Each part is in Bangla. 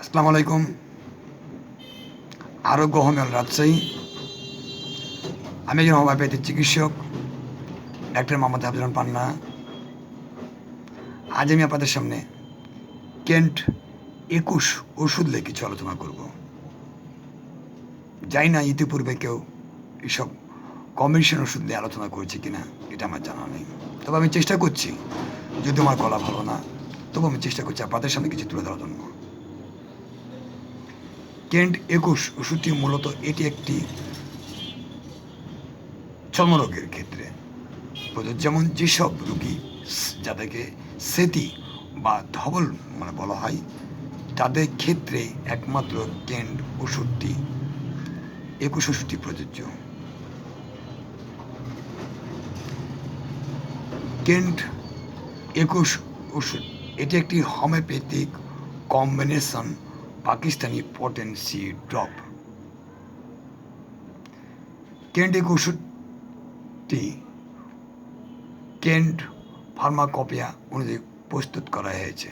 আসসালামু আলাইকুম। আরোগ্য হোমিওল রাজশাহী। আমি একজন হোমিওপ্যাথির চিকিৎসক ডাক্তার মোহাম্মদ হাফিজান পান্না। আজ আমি আপনাদের সামনে কেন্ট একুশ ওষুধ নিয়ে কিছু আলোচনা করব। জানি না ইতিপূর্বে কেউ এসব কম্বিনেশন ওষুধ নিয়ে আলোচনা করেছে কিনা, এটা আমার জানা নেই। তবে আমি চেষ্টা করছি, যদি আমার গলা ভালো না, তবু আমি চেষ্টা করছি আপনাদের সামনে কিছু তুলে ধরার জন্য। কেন্ট একুশ ওষুধটি মূলত এটি একটি চর্মরোগের ক্ষেত্রে। প্রযোজ্য যেমন যেসব রোগী যাদেরকে সেতি বা ধবল মানে বলা হয়, তাদের ক্ষেত্রে একমাত্র কেন্ট ওষুধটি, একুশ ওষুধটি প্রযোজ্য। কেন্ট একুশ ওষুধ, এটি একটি homeopathic combination Pakistani potency drop Kent এক ওষুধটি কেন্ট ফার্মাকপিয়া অনুযায়ী প্রস্তুত করা হয়েছে।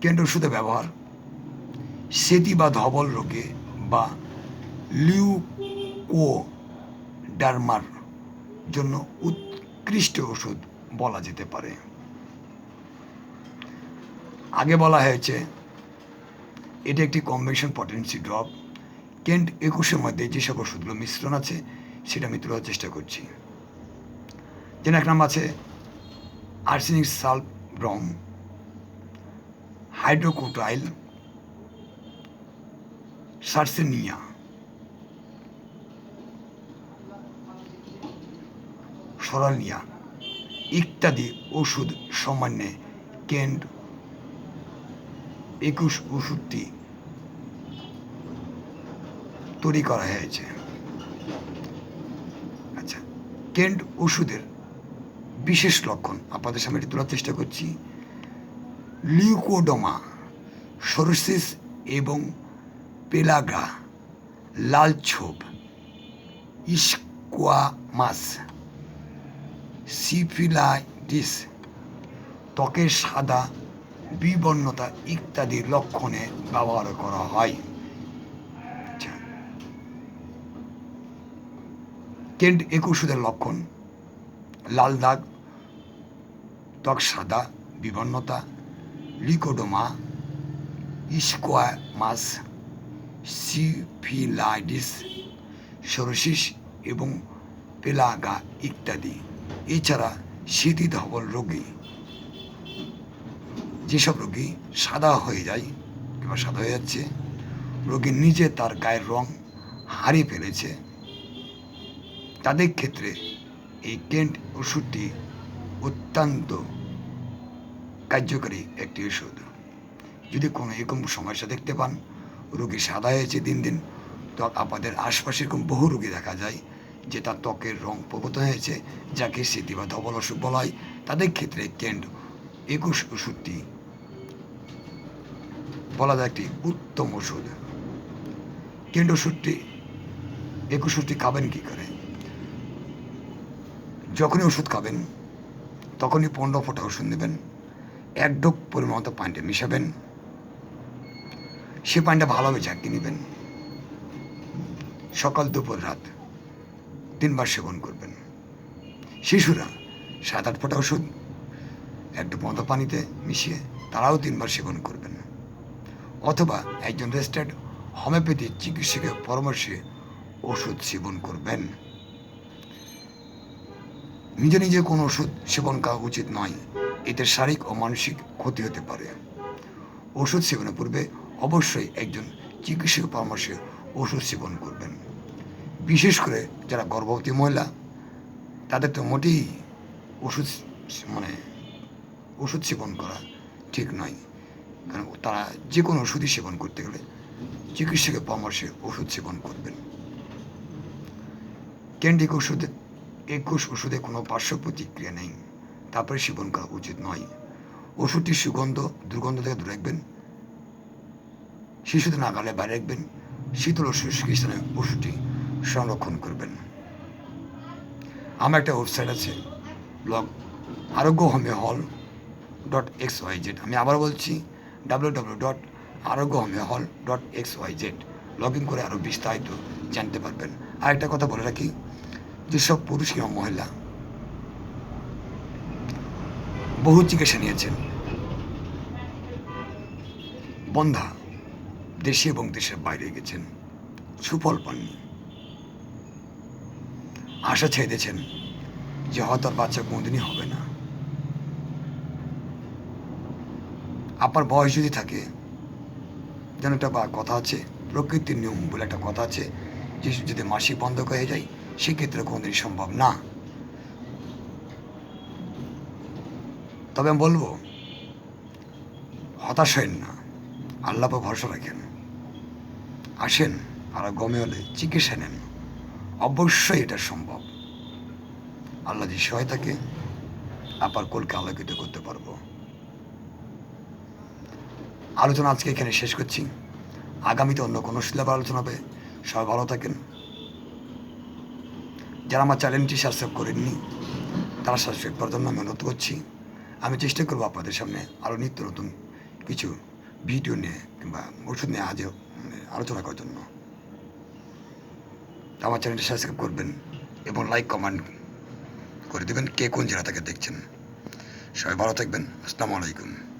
কেন্ট ওষুধের ব্যবহার, সেতি বা ধবল রোগে বা লিউকো ডার্মার জন্য উৎকৃষ্ট ওষুধ বলা যেতে পারে। আগে বলা হয়েছে, এটি একটি কম্বিনেশন পটেন্সি ড্রপ কেন্ট একুশের মধ্যে যে যেসব ওষুধগুলো মিশ্রণ আছে, সেটা আমি তোলার চেষ্টা করছি। যেন এক নাম আছে arsenic sulph brom hydrocotyle sarracenia সরালিয়া ইত্যাদি ওষুধ সামান্যে কেন্ট একুশ ওষুধটি তৈরি করা হয়েছে। আচ্ছা কেন্ট ওষুধের বিশেষ লক্ষণ আপনাদের সামনে এটি তোলার চেষ্টা করছি। লিউকোডোমা, সরসিস এবং পেলাগ্রা, লাল ছোপ, ইস্কোয়ামাস, সিফিলাইটিস, ত্বকের সাদা বিবর্ণতা ইত্যাদি লক্ষণে ব্যবহার করা হয় আচ্ছা। কেন্ট একুশুদের লক্ষণ, লাল দাগ, ত্বক সাদা, বিবর্ণতা, লিকোডোমা, ইস্কোয়ামাস সিফিলাইডিস সরসিস এবং পেলাগা ইত্যাদি এছাড়া স্মৃতি ধবল রোগী যেসব রোগী সাদা হয়ে যায় কিংবা সাদা হয়ে যাচ্ছে, রোগী নিজে তার গায়ের রং হারিয়ে ফেলেছে, তাদের ক্ষেত্রে এই কেন্ট ওষুধটি অত্যন্ত কার্যকরী একটি ওষুধ। যদি কোনো এরকম সমস্যা দেখতে পান, রোগী সাদা হয়েছে দিন দিন, তো আপনাদের আশপাশে এরকম বহু রোগী দেখা যায় যে তার ত্বকের রং পরিবর্তন হয়েছে, যাকে স্মৃতি বা ধবল অসুখ বলা হয়। তাদের ক্ষেত্রে কেন্ট একুশ ওষুধটি বলা যায় একটি উত্তম ওষুধ। কেন্ট ওষুধটি একুশ ওষুধটি খাবেন কী করে? যখনই ওষুধ খাবেন, তখনই পনেরো ফোঁটা ওষুধ নেবেন। এক ডোক পরিমাণ মতো পানিটা মিশাবেন। সে পানিটা ভালোভাবে ঝাঁকিয়ে নেবেন। সকাল, দুপুর, রাত তিনবার সেবন করবেন। শিশুরা সাত, আট ফোঁটা ওষুধ একটু মতো পানিতে মিশিয়ে তারাও তিনবার সেবন করবেন। অথবা একজন রেজিস্টার্ড হোমিওপ্যাথি চিকিৎসকের পরামর্শে ওষুধ সেবন করবেন। নিজে নিজে কোনো ওষুধ সেবন করা উচিত নয়। এতে শারীরিক ও মানসিক ক্ষতি হতে পারে। ওষুধ সেবনের পূর্বে অবশ্যই একজন চিকিৎসক পরামর্শে ওষুধ সেবন করবেন। বিশেষ করে যারা গর্ভবতী মহিলা, তাদের তো মোটেই ওষুধ মানে ওষুধ সেবন করা ঠিক নয়। তারা যে কোনো ওষুধই সেবন করতে গেলে চিকিৎসকের পরামর্শে ওষুধ সেবন করবেন। ক্যান্ডিক ওষুধে, একুশ ওষুধে কোনো পার্শ্ব প্রতিক্রিয়া নেই। তারপরে সেবন করা উচিত নয়। ওষুধটির সুগন্ধ, দুর্গন্ধ থেকে দূরে রাখবেন। শিশুদের নাগালে বাইরে রাখবেন। শীতল স্থানে ওষুধটি সংরক্ষণ করবেন। আমার একটা ওয়েবসাইট আছে ব্লগ আরোগ্য হোমিও হল ডট এক্স ওয়াই জেড। আমি আবার বলছি W W dot Arogya hall dot X Y Z log in করে আরও বিস্তারিত জানতে পারবেন। আর একটা কথা বলে রাখি, যেসব পুরুষ কিংবা মহিলা বহু চিকিৎসা নিয়েছেন, বন্ধা দেশে এবং দেশের বাইরে গেছেন, সুফল পাননি। আশা ছেড়ে দিয়েছেন যে হয়তো বাচ্চা কোনোদিনই হবে না। আপনার বয়স যদি থাকে, যেন একটা বা কথা আছে, প্রকৃতির নিয়ম বলে একটা কথা আছে, যে যদি মাসিক বন্ধ হয়ে যায়, সেক্ষেত্রে কোনোদিনই সম্ভব না। তবে আমি বলব, হতাশ হয়েন না। আল্লাহ ভরসা রাখেন। আসেন, আর গমে হলে চিকিৎসা নেন। অবশ্যই এটা সম্ভব। আল্লাহ যে সহায় থাকে, আপার কোলকে আলোকিত করতে পারব। আলোচনা আজকে এখানে শেষ করছি। আগামীতে অন্য কোনো সিলেবার আলোচনা হবে। সবাই ভালো থাকেন। যারা আমার চ্যানেলটি সাবস্ক্রাইব করেননি, তারা সাবস্ক্রাইব করার জন্য আমি অনুরোধ করছি। আমি চেষ্টা করব আপনাদের সামনে আরও নিত্য নতুন কিছু ভিডিও নিয়ে কিংবা ওষুধ নিয়ে আজও আলোচনা করার জন্য। আমার চ্যানেলটি সাবস্ক্রাইব করবেন এবং লাইক কমেন্ট করে দেবেন কে কোন জেলা থেকে দেখছেন। সবাই ভালো থাকবেন। আসসালামু আলাইকুম।